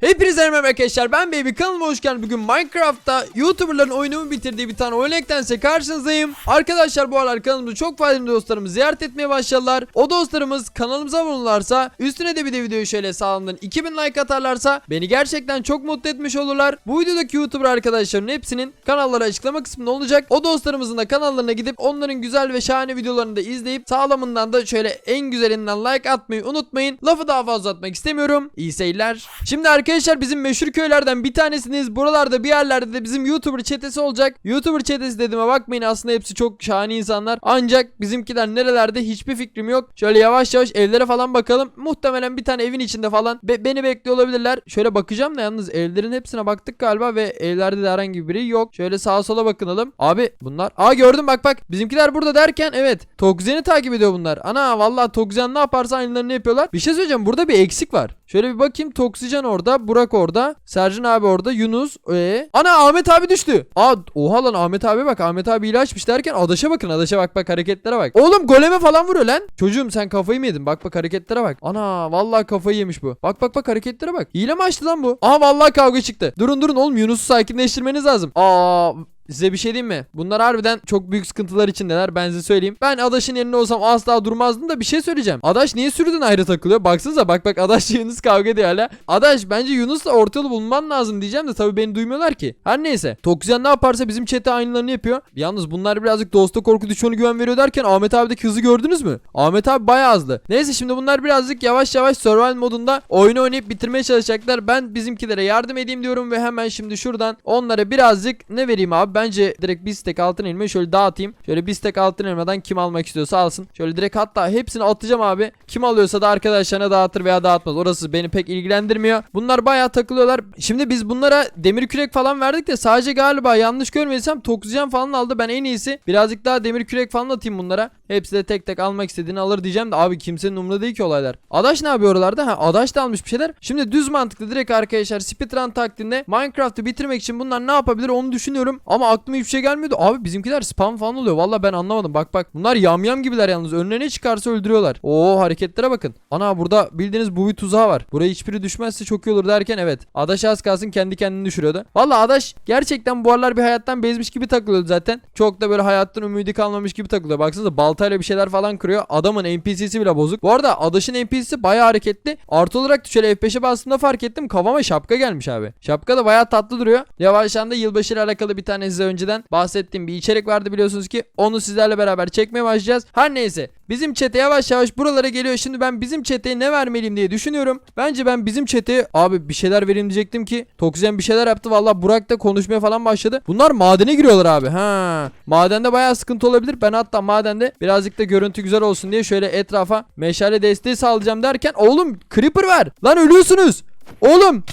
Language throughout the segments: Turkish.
Hepinize merhaba arkadaşlar ben Baby kanalıma hoş geldiniz. Bugün Minecraft'ta YouTuber'ların oyunumu bitirdiği bir tane oyun eklense karşınızdayım. Arkadaşlar bu aralar kanalımızı çok faydalı dostlarımız ziyaret etmeye başladılar. O dostlarımız kanalımıza abone olurlarsa üstüne de bir de videoyu şöyle sağlamdan 2000 like atarlarsa beni gerçekten çok mutlu etmiş olurlar. Bu videodaki YouTuber arkadaşların hepsinin kanalları açıklama kısmında olacak. O dostlarımızın da kanallarına gidip onların güzel ve şahane videolarını da izleyip sağlamından da şöyle en güzelinden like atmayı unutmayın. Lafı daha fazla atmak istemiyorum. İyi seyirler. Şimdi arkadaşlar bizim meşhur köylerden bir tanesiniz. Buralarda bir yerlerde de bizim YouTuber çetesi olacak. YouTuber çetesi dediğime bakmayın aslında hepsi çok şahane insanlar. Ancak bizimkiler nerelerde hiçbir fikrim yok. Şöyle yavaş yavaş evlere falan bakalım. Muhtemelen bir tane evin içinde falan be- beni bekliyor olabilirler. Şöyle bakacağım da yalnız evlerin hepsine baktık galiba ve evlerde de herhangi biri yok. Şöyle sağa sola bakınalım. Abi bunlar. Aa gördüm bak bak. Bizimkiler burada derken evet. Tokzen'i takip ediyor bunlar. Ana vallahi Tokzen ne yaparsa aynılarını yapıyorlar. Bir şey söyleyeceğim. Burada bir eksik var. Şöyle bir bakayım. Toksijen orada. Burak orada. Sercan abi orada. Yunus. Ee? Ana Ahmet abi düştü. Aa oha lan Ahmet abi bak. Ahmet abi ilaçmış derken Adaş'a bakın. Adaş'a bak bak hareketlere bak. Oğlum goleme falan vuruyor lan. Çocuğum sen kafayı mı yedin? Bak bak hareketlere bak. Ana vallahi kafayı yemiş bu. Bak bak bak hareketlere bak. Hile mi açtı lan bu? Aha vallahi kavga çıktı. Durun durun oğlum Yunus'u sakinleştirmeniz lazım. Aa Size bir şey diyeyim mi? Bunlar harbiden çok büyük sıkıntılar içindeler. Ben size söyleyeyim. Ben Adaş'ın yerinde olsam asla durmazdım da bir şey söyleyeceğim. Adaş niye sürüden ayrı takılıyor? Baksanıza bak bak Adaş Yunus kavga ediyor hala. Adaş bence Yunus'la orta yolu bulman lazım diyeceğim de tabii beni duymuyorlar ki. Her neyse. Tokziyan ne yaparsa bizim chat'e aynılarını yapıyor. Yalnız bunlar birazcık dosta korku düşmanı güven veriyor derken Ahmet abideki hızı gördünüz mü? Ahmet abi bayağı hızlı. Neyse şimdi bunlar birazcık yavaş yavaş survival modunda oyunu oynayıp bitirmeye çalışacaklar. Ben bizimkilere yardım edeyim diyorum ve hemen şimdi şuradan onlara birazcık ne vereyim abi? Bence direkt bir stek altın elma şöyle dağıtayım. Şöyle bir stek altın elmadan kim almak istiyorsa alsın. Şöyle direkt hatta hepsini atacağım abi. Kim alıyorsa da arkadaşlarına dağıtır veya dağıtmaz. Orası beni pek ilgilendirmiyor. Bunlar bayağı takılıyorlar. Şimdi biz bunlara demir kürek falan verdik de sadece galiba yanlış görmediysem toksijen falan aldı. Ben en iyisi birazcık daha demir kürek falan atayım bunlara. Hepsi de tek tek almak istediğini alır diyeceğim de abi kimsenin umurunda değil ki olaylar. Adaş ne yapıyor oralarda? Ha Adaş da almış bir şeyler. Şimdi düz mantıklı direkt arkadaşlar speedrun taktiğinde Minecraft'ı bitirmek için bunlar ne yapabilir onu düşünüyorum. Ama aklıma hiçbir şey gelmiyordu. Abi bizimkiler spam falan oluyor. Valla ben anlamadım. Bak bak. Bunlar yamyam gibiler yalnız. Önüne ne çıkarsa öldürüyorlar. Oo hareketlere bakın. Ana burada bildiğiniz bu bir tuzağı var. Buraya hiçbiri düşmezse çok iyi olur derken evet. Adaş az kalsın kendi kendini düşürüyordu. Valla Adaş gerçekten bu aralar bir hayattan bezmiş gibi takılıyordu zaten. Çok da böyle hayattan ümidi kalmamış gibi takılıyor. Baksanıza baltayla bir şeyler falan kırıyor. Adamın NPC'si bile bozuk. Bu arada Adaş'ın NPC'si bayağı hareketli. Artı olarak şöyle F5'e bastığımda fark ettim. Kafama şapka gelmiş abi. Şapka da bayağı tatlı duruyor. Yavaştan da yılbaşı ile alakalı bir tane size önceden bahsettiğim bir içerik vardı biliyorsunuz ki. Onu sizlerle beraber çekmeye başlayacağız. Her neyse. Bizim çete yavaş yavaş buralara geliyor. Şimdi ben bizim çeteye ne vermeliyim diye düşünüyorum. Bence ben bizim çeteye abi bir şeyler vereyim diyecektim ki Toksijen bir şeyler yaptı. Valla Burak da konuşmaya falan başladı. Bunlar madene giriyorlar abi. Ha. Madende bayağı sıkıntı olabilir. Ben hatta madende birazcık da görüntü güzel olsun diye şöyle etrafa meşale desteği sağlayacağım derken oğlum creeper ver. Lan ölüyorsunuz. Oğlum.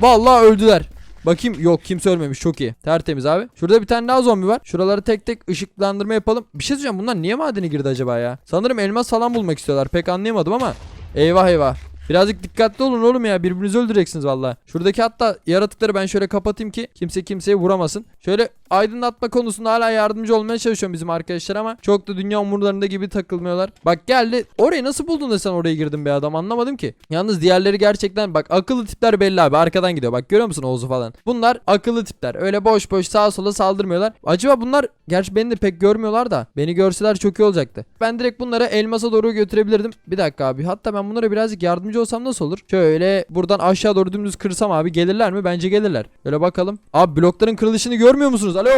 Vallahi öldüler. Bakayım yok kimse ölmemiş çok iyi. Tertemiz abi. Şurada bir tane daha zombi var. Şuraları tek tek ışıklandırma yapalım. Bir şey söyleyeceğim bunlar niye madene girdi acaba ya? Sanırım elmas falan bulmak istiyorlar. Pek anlayamadım ama. Eyvah eyvah. Birazcık dikkatli olun oğlum ya. Birbirinizi öldüreceksiniz valla. Şuradaki hatta yaratıkları ben şöyle kapatayım ki kimse kimseye vuramasın. Şöyle aydınlatma konusunda hala yardımcı olmaya çalışıyorum bizim arkadaşlar ama çok da dünya umurlarında gibi takılmıyorlar. Bak geldi. Orayı nasıl buldun da sen oraya girdin be adam anlamadım ki. Yalnız diğerleri gerçekten bak akıllı tipler belli abi. Arkadan gidiyor. Bak görüyor musun Oğuz'u falan. Bunlar akıllı tipler. Öyle boş boş sağa sola saldırmıyorlar. Acaba bunlar gerçi beni de pek görmüyorlar da beni görseler çok iyi olacaktı. Ben direkt bunları elmasa doğru götürebilirdim. Bir dakika abi. Hatta ben bunlara birazcık yardımcı olsam nasıl olur? Şöyle buradan aşağı doğru dümdüz kırsam abi gelirler mi? Bence gelirler. Böyle bakalım. Abi blokların kırılışını görmüyor musunuz? Alo.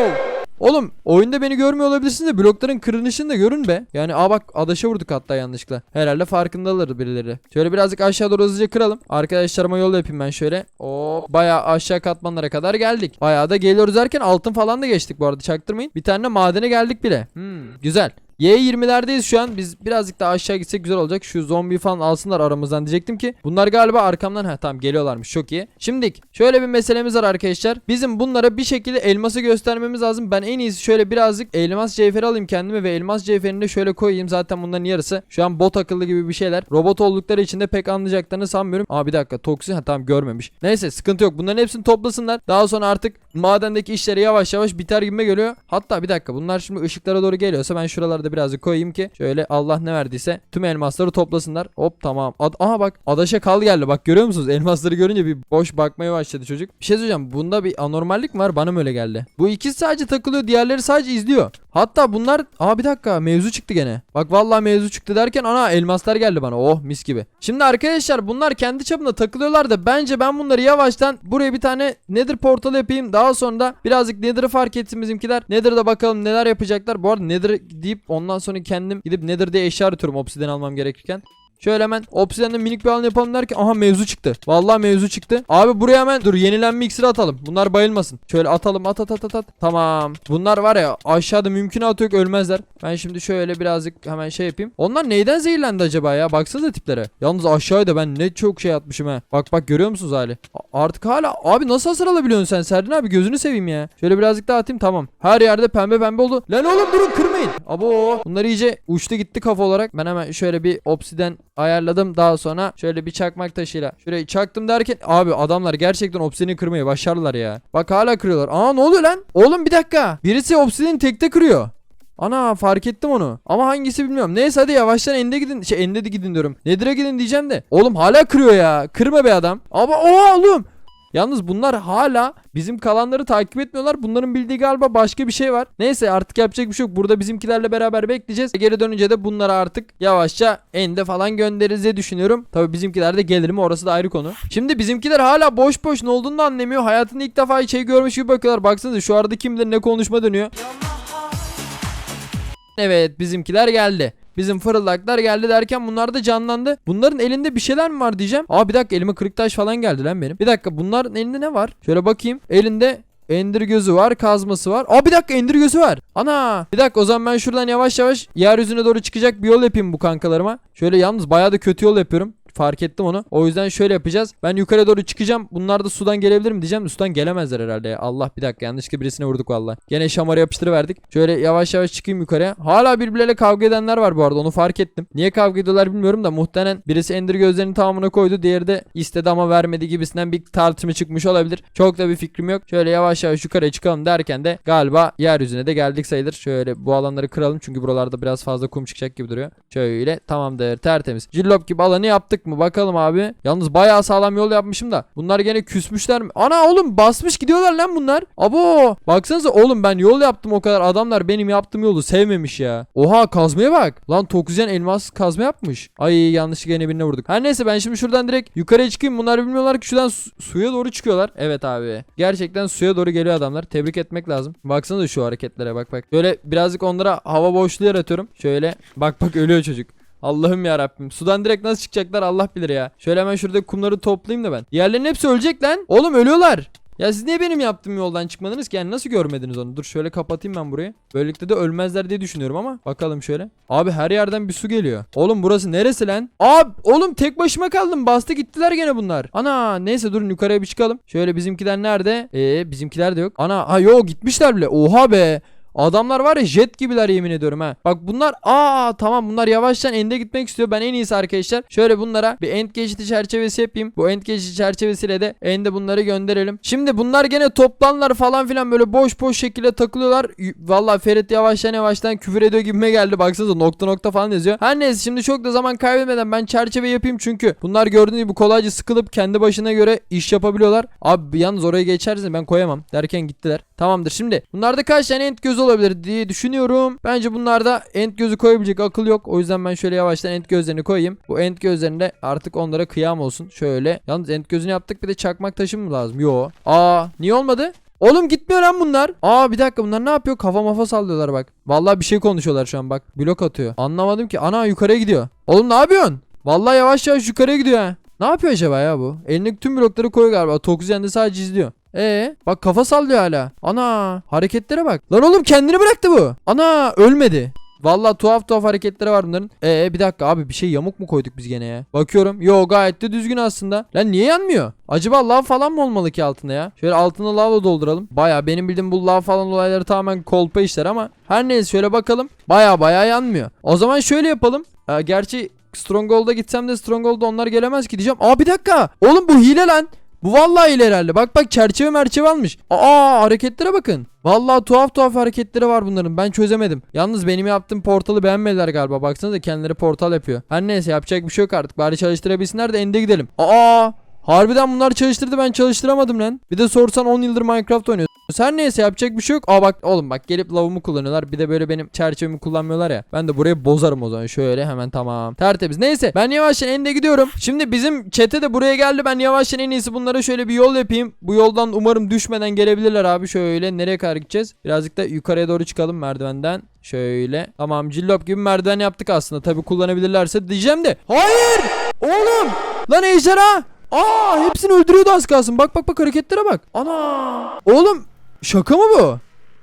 Oğlum oyunda beni görmüyor olabilirsiniz de blokların kırılışını da görün be. Yani aa bak adaşa vurduk hatta yanlışlıkla. Herhalde farkındalar birileri. Şöyle birazcık aşağı doğru hızlıca kıralım. Arkadaşlarıma yol yapayım ben şöyle. Oo bayağı aşağı katmanlara kadar geldik. Bayağı da geliyoruz derken altın falan da geçtik bu arada çaktırmayın. Bir tane de madene geldik bile. Hmm, güzel. Y20'lerdeyiz şu an. Biz birazcık daha aşağı gitsek güzel olacak. Şu zombi falan alsınlar aramızdan diyecektim ki. Bunlar galiba arkamdan ha tamam geliyorlarmış. Çok iyi. Şimdilik şöyle bir meselemiz var arkadaşlar. Bizim bunlara bir şekilde elması göstermemiz lazım. Ben en iyisi şöyle birazcık elmas cevheri alayım kendime ve elmas cevherini de şöyle koyayım. Zaten bunların yarısı şu an bot akıllı gibi bir şeyler. Robot oldukları için de pek anlayacaklarını sanmıyorum. Aa bir dakika toksin ha tamam görmemiş. Neyse sıkıntı yok. Bunların hepsini toplasınlar. Daha sonra artık madendeki işleri yavaş yavaş biter gibime geliyor. Hatta bir dakika bunlar şimdi ışıklara doğru geliyorsa ben şuralarda birazcık koyayım ki şöyle Allah ne verdiyse tüm elmasları toplasınlar. Hop tamam. Ad Aha bak adaşa kal geldi. Bak görüyor musunuz? Elmasları görünce bir boş bakmaya başladı çocuk. Bir şey söyleyeceğim. Bunda bir anormallik mi var? Bana mı öyle geldi? Bu ikisi sadece takılıyor. Diğerleri sadece izliyor. Hatta bunlar Aa bir dakika mevzu çıktı gene. Bak vallahi mevzu çıktı derken ana elmaslar geldi bana. Oh mis gibi. Şimdi arkadaşlar bunlar kendi çapında takılıyorlar da bence ben bunları yavaştan buraya bir tane Nether portalı yapayım. Daha sonra da birazcık Nether'ı fark etsin bizimkiler. Nether'da bakalım neler yapacaklar. Bu arada Nether deyip ondan sonra kendim gidip Nether diye eşya arıyorum obsidian almam gerekirken. Şöyle hemen obsidian'da minik bir alan yapalım derken aha mevzu çıktı. Vallahi mevzu çıktı. Abi buraya hemen dur yenilenme iksiri atalım. Bunlar bayılmasın. Şöyle atalım at at at at. Tamam. Bunlar var ya aşağıda mümkünatı yok ölmezler. Ben şimdi şöyle birazcık hemen şey yapayım. Onlar neyden zehirlendi acaba ya? Baksanıza tiplere. Yalnız aşağıda ben ne çok şey atmışım ha. Bak bak görüyor musunuz hali? Artık hala abi nasıl hasar alabiliyorsun sen Serdin abi gözünü seveyim ya. Şöyle birazcık daha atayım tamam. Her yerde pembe pembe oldu. Lan oğlum durun kırmayın. Abo bunlar iyice uçtu gitti kafa olarak. Ben hemen şöyle bir obsiden ayarladım. Daha sonra şöyle bir çakmak taşıyla şurayı çaktım derken abi adamlar gerçekten obsideni kırmayı başardılar ya. Bak hala kırıyorlar. Aa ne oluyor lan? Oğlum bir dakika. Birisi obsideni tekte kırıyor. Ana fark ettim onu. Ama hangisi bilmiyorum. Neyse hadi yavaştan ende gidin. Şey ende de gidin diyorum. Nedir'e gidin diyeceğim de. Oğlum hala kırıyor ya. Kırma be adam. Ama oha oğlum. Yalnız bunlar hala bizim kalanları takip etmiyorlar. Bunların bildiği galiba başka bir şey var. Neyse artık yapacak bir şey yok. Burada bizimkilerle beraber bekleyeceğiz. Geri dönünce de bunları artık yavaşça ende falan göndeririz diye düşünüyorum. Tabi bizimkiler de gelir mi orası da ayrı konu. Şimdi bizimkiler hala boş boş ne olduğunu anlamıyor. Hayatında ilk defa şey görmüş gibi bakıyorlar. Baksanıza şu arada kim bilir ne konuşma dönüyor. Evet bizimkiler geldi. Bizim fırıldaklar geldi derken bunlar da canlandı. Bunların elinde bir şeyler mi var diyeceğim. Aa bir dakika elime kırık taş falan geldi lan benim. Bir dakika bunların elinde ne var? Şöyle bakayım. Elinde Ender gözü var, kazması var. Aa bir dakika ender gözü var. Ana! Bir dakika o zaman ben şuradan yavaş yavaş yeryüzüne doğru çıkacak bir yol yapayım bu kankalarıma. Şöyle yalnız bayağı da kötü yol yapıyorum. Fark ettim onu. O yüzden şöyle yapacağız. Ben yukarı doğru çıkacağım. Bunlar da sudan gelebilir mi diyeceğim sudan gelemezler herhalde. Allah bir dakika yanlışlıkla birisine vurduk valla. Gene şamarı yapıştırıverdik. Şöyle yavaş yavaş çıkayım yukarıya. Hala birbirleriyle kavga edenler var bu arada onu fark ettim. Niye kavga ediyorlar bilmiyorum da muhtemelen birisi ender gözlerinin tamamına koydu. Diğeri de istedi ama vermedi gibisinden bir tartışma çıkmış olabilir. Çok da bir fikrim yok. Şöyle yavaş yavaş yukarıya çıkalım derken de galiba yeryüzüne de geldik sayılır. Şöyle bu alanları kıralım çünkü buralarda biraz fazla kum çıkacak gibi duruyor. Şöyle tamamdır tertemiz. Cillop gibi alanı yaptık mı bakalım abi. Yalnız bayağı sağlam yol yapmışım da. Bunlar gene küsmüşler mi? Ana oğlum basmış gidiyorlar lan bunlar. Abo baksanıza oğlum ben yol yaptım o kadar. Adamlar benim yaptığım yolu sevmemiş ya. Oha kazmaya bak. Lan Tokuzyen elmas kazma yapmış. Ay yanlışlıkla yine birine vurduk. Her neyse ben şimdi şuradan direkt yukarıya çıkayım. Bunlar bilmiyorlar ki şuradan su- suya doğru çıkıyorlar. Evet abi. Gerçekten suya doğru geliyor adamlar. Tebrik etmek lazım. Baksanıza şu hareketlere bak bak. Böyle birazcık onlara hava boşluğu yaratıyorum. Şöyle bak bak ölüyor çocuk. Allah'ım ya Rabbim. Sudan direkt nasıl çıkacaklar Allah bilir ya. Şöyle hemen şurada kumları toplayayım da ben. Diğerlerinin hepsi ölecek lan. Oğlum ölüyorlar. Ya siz niye benim yaptığım yoldan çıkmadınız ki? Yani nasıl görmediniz onu? Dur şöyle kapatayım ben burayı. Böylelikle de ölmezler diye düşünüyorum ama. Bakalım şöyle. Abi her yerden bir su geliyor. Oğlum burası neresi lan? Abi oğlum tek başıma kaldım. Bastı gittiler gene bunlar. Ana neyse durun yukarıya bir çıkalım. Şöyle bizimkiler nerede? Ee bizimkiler de yok. Ana ha yo gitmişler bile. Oha be. Adamlar var ya jet gibiler yemin ediyorum ha. Bak bunlar aa tamam bunlar yavaştan ende gitmek istiyor. Ben en iyisi arkadaşlar. Şöyle bunlara bir end geçiti çerçevesi yapayım. Bu end geçiti çerçevesiyle de ende bunları gönderelim. Şimdi bunlar gene toplanlar falan filan böyle boş boş şekilde takılıyorlar. Vallahi Ferit yavaştan yavaştan küfür ediyor gibime geldi. Baksanıza nokta nokta falan yazıyor. Her neyse şimdi çok da zaman kaybetmeden ben çerçeve yapayım çünkü bunlar gördüğünüz gibi kolayca sıkılıp kendi başına göre iş yapabiliyorlar. Abi yalnız oraya geçersin ben koyamam derken gittiler. Tamamdır şimdi bunlarda kaç tane end gözü olabilir diye düşünüyorum. Bence bunlarda end gözü koyabilecek akıl yok. O yüzden ben şöyle yavaştan end gözlerini koyayım. Bu end gözlerinde artık onlara kıyam olsun. Şöyle. Yalnız end gözünü yaptık bir de çakmak taşı mı lazım? Yo. Aa niye olmadı? Oğlum gitmiyor lan bunlar. Aa bir dakika bunlar ne yapıyor? Kafa mafa sallıyorlar bak. Vallahi bir şey konuşuyorlar şu an bak. Blok atıyor. Anlamadım ki. Ana yukarıya gidiyor. Oğlum ne yapıyorsun? Vallahi yavaş yavaş yukarıya gidiyor ha. Ne yapıyor acaba ya bu? Elindeki tüm blokları koyuyor galiba. Tokuzyen de sadece izliyor. Ee, bak kafa sallıyor hala. Ana, hareketlere bak. Lan oğlum kendini bıraktı bu. Ana, ölmedi. Vallahi tuhaf tuhaf hareketleri var bunların. Ee bir dakika abi bir şey yamuk mu koyduk biz gene ya? Bakıyorum. Yo gayet de düzgün aslında. Lan niye yanmıyor? Acaba lav falan mı olmalı ki altında ya? Şöyle altını lavla dolduralım. Baya benim bildiğim bu lav falan olayları tamamen kolpa işler ama her neyse şöyle bakalım. Baya baya yanmıyor. O zaman şöyle yapalım. Ee, gerçi Stronghold'a gitsem de Stronghold'a onlar gelemez ki diyeceğim. Aa bir dakika. Oğlum bu hile lan. Bu vallahi hile herhalde. Bak bak çerçeve merçeve almış. Aa hareketlere bakın. Vallahi tuhaf tuhaf hareketleri var bunların. Ben çözemedim. Yalnız benim yaptığım portalı beğenmediler galiba. Baksanıza kendileri portal yapıyor. Her neyse yapacak bir şey yok artık. Bari çalıştırabilsinler de ende gidelim. Aa Harbiden bunlar çalıştırdı ben çalıştıramadım lan. Bir de sorsan 10 yıldır Minecraft oynuyorsun. Her neyse yapacak bir şey yok. Aa bak oğlum bak gelip lavumu kullanıyorlar. Bir de böyle benim çerçevemi kullanmıyorlar ya. Ben de burayı bozarım o zaman. Şöyle hemen tamam. Tertemiz. Neyse ben yavaştan ende gidiyorum. Şimdi bizim çete de buraya geldi. Ben yavaştan en iyisi bunlara şöyle bir yol yapayım. Bu yoldan umarım düşmeden gelebilirler abi. Şöyle nereye kadar gideceğiz? Birazcık da yukarıya doğru çıkalım merdivenden. Şöyle. Tamam cillop gibi merdiven yaptık aslında. Tabi kullanabilirlerse diyeceğim de. Hayır! Oğlum! Lan ejderha! Aa hepsini öldürüyordu az kalsın. Bak bak bak hareketlere bak. Ana! Oğlum şaka mı bu?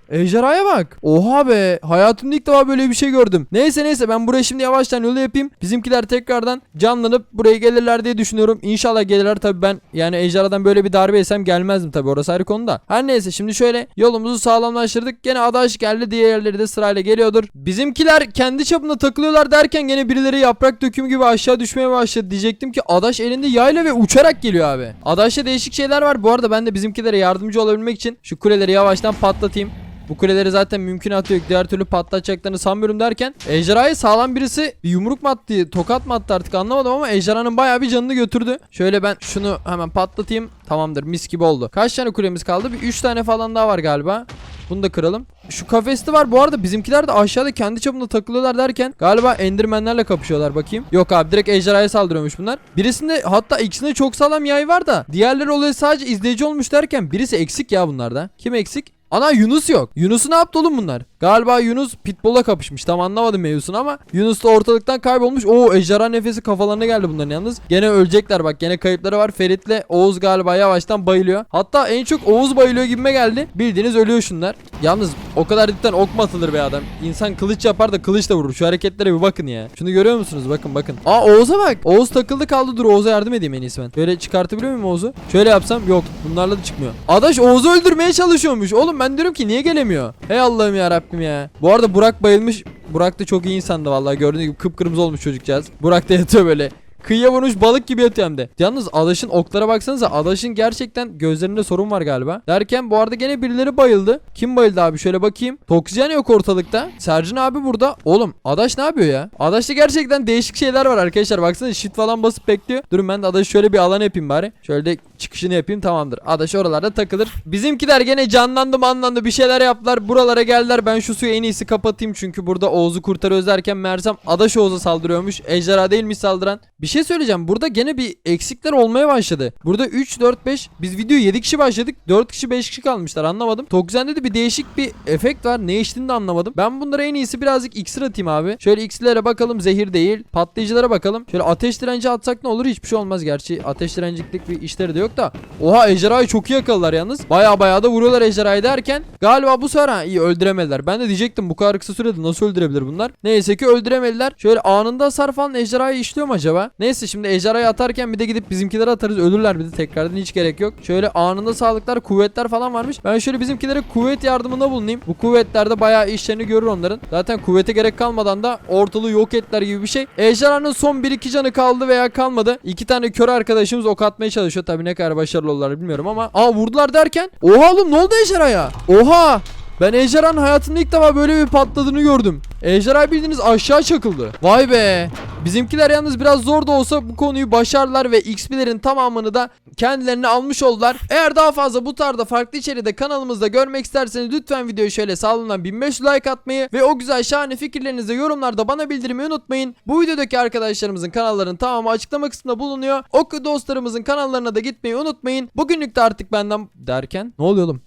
Ejderhaya bak. Oha be. Hayatımda ilk defa böyle bir şey gördüm. Neyse neyse ben buraya şimdi yavaştan yolu yapayım. Bizimkiler tekrardan canlanıp buraya gelirler diye düşünüyorum. İnşallah gelirler tabi ben yani ejderhadan böyle bir darbe yesem gelmezdim tabi orası ayrı konuda. Her neyse şimdi şöyle yolumuzu sağlamlaştırdık. Gene adaş geldi diğerleri de sırayla geliyordur. Bizimkiler kendi çapında takılıyorlar derken gene birileri yaprak dökümü gibi aşağı düşmeye başladı. Diyecektim ki adaş elinde yayla ve uçarak geliyor abi. Adaşta değişik şeyler var. Bu arada ben de bizimkilere yardımcı olabilmek için şu kuleleri yavaştan patlatayım. Bu kuleleri zaten mümkünatı yok. Diğer türlü patlatacaklarını sanmıyorum derken ejderhayı sağlam birisi bir yumruk mu attı, tokat mı attı artık anlamadım ama ejderhanın bayağı bir canını götürdü. Şöyle ben şunu hemen patlatayım. Tamamdır mis gibi oldu. Kaç tane kulemiz kaldı? Bir 3 tane falan daha var galiba. Bunu da kıralım. Şu kafeste var bu arada bizimkiler de aşağıda kendi çapında takılıyorlar derken galiba endermenlerle kapışıyorlar bakayım. Yok abi direkt ejderhaya saldırıyormuş bunlar. Birisinde hatta ikisinde çok sağlam yay var da diğerleri oluyor sadece izleyici olmuş derken birisi eksik ya bunlarda. Kim eksik? Ana Yunus yok. Yunus'u ne yaptı oğlum bunlar? Galiba Yunus Pitbull'a kapışmış. Tam anlamadım mevzusunu ama Yunus da ortalıktan kaybolmuş. Oo ejderha nefesi kafalarına geldi bunların yalnız. Gene ölecekler bak. Gene kayıpları var. Ferit'le Oğuz galiba yavaştan bayılıyor. Hatta en çok Oğuz bayılıyor gibime geldi. Bildiğiniz ölüyor şunlar. Yalnız o kadar cidden ok mu atılır be adam? İnsan kılıç yapar da kılıç da vurur. Şu hareketlere bir bakın ya. Şunu görüyor musunuz? Bakın bakın. Aa Oğuz'a bak. Oğuz takıldı kaldı. Dur Oğuz'a yardım edeyim en iyisi ben. Böyle çıkartabiliyor muyum Oğuz'u? Şöyle yapsam yok. Bunlarla da çıkmıyor. Adaş Oğuz'u öldürmeye çalışıyormuş. Oğlum ben diyorum ki niye gelemiyor? Hey Allah'ım ya Rabbim ya. Bu arada Burak bayılmış. Burak da çok iyi insandı vallahi. Gördüğünüz gibi kıpkırmızı olmuş çocukcağız. Burak da yatıyor böyle. Kıyıya vurmuş balık gibi yatıyor hem de. Yalnız Adaş'ın oklara baksanıza. Adaş'ın gerçekten gözlerinde sorun var galiba. Derken bu arada gene birileri bayıldı. Kim bayıldı abi şöyle bakayım. Toksijen yok ortalıkta. Sercan abi burada. Oğlum Adaş ne yapıyor ya? Adaş'ta gerçekten değişik şeyler var arkadaşlar. Baksana shit falan basıp bekliyor. Durun ben de Adaş şöyle bir alan yapayım bari. Şöyle de çıkışını yapayım tamamdır. Adaş oralarda takılır. Bizimkiler gene canlandı manlandı bir şeyler yaptılar. Buralara geldiler. Ben şu suyu en iyisi kapatayım. Çünkü burada Oğuz'u kurtarıyoruz derken Mersem Adaş Oğuz'a saldırıyormuş. Ejderha değilmiş saldıran. Bir şey söyleyeceğim. Burada gene bir eksikler olmaya başladı. Burada 3, 4, 5. Biz video 7 kişi başladık. 4 kişi 5 kişi kalmışlar anlamadım. Tokzen'de de bir değişik bir efekt var. Ne içtiğini de anlamadım. Ben bunlara en iyisi birazcık iksir atayım abi. Şöyle iksirlere bakalım. Zehir değil. Patlayıcılara bakalım. Şöyle ateş direnci atsak ne olur? Hiçbir şey olmaz gerçi. Ateş direnciklik bir işleri de yok da. Oha ejderhayı çok iyi yakaladılar yalnız. Baya baya da vuruyorlar ejderhayı derken. Galiba bu sefer ha iyi öldüremediler. Ben de diyecektim bu kadar kısa sürede nasıl öldürebilir bunlar. Neyse ki öldüremediler. Şöyle anında hasar falan ejderhayı işliyor mu acaba? Neyse şimdi ejderhayı atarken bir de gidip bizimkileri atarız. Ölürler bir de tekrardan hiç gerek yok. Şöyle anında sağlıklar kuvvetler falan varmış. Ben şöyle bizimkilere kuvvet yardımında bulunayım. Bu kuvvetlerde bayağı işlerini görür onların. Zaten kuvvete gerek kalmadan da ortalığı yok ettiler gibi bir şey. Ejderhanın son 1-2 canı kaldı veya kalmadı. İki tane kör arkadaşımız ok atmaya çalışıyor. Tabii ne kadar başarılı oldular bilmiyorum ama. Aa vurdular derken. Oha oğlum ne oldu ejderhaya? Oha. Ben ejderhanın hayatımda ilk defa böyle bir patladığını gördüm. Ejderha bildiğiniz aşağı çakıldı. Vay be. Bizimkiler yalnız biraz zor da olsa bu konuyu başardılar ve XP'lerin tamamını da kendilerine almış oldular. Eğer daha fazla bu tarzda farklı içeride kanalımızda görmek isterseniz lütfen videoyu şöyle sağlığından 1500 like atmayı ve o güzel şahane fikirlerinizi yorumlarda bana bildirmeyi unutmayın. Bu videodaki arkadaşlarımızın kanallarının tamamı açıklama kısmında bulunuyor. O dostlarımızın kanallarına da gitmeyi unutmayın. Bugünlük de artık benden derken ne oluyor oğlum?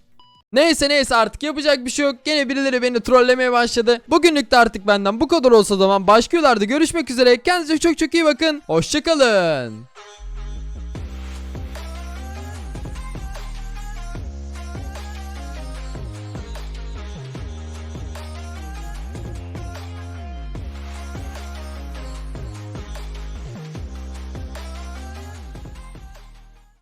Neyse neyse artık yapacak bir şey yok. Gene birileri beni trollemeye başladı. Bugünlük de artık benden bu kadar olsa zaman başka yollarda görüşmek üzere. Kendinize çok çok iyi bakın. Hoşçakalın.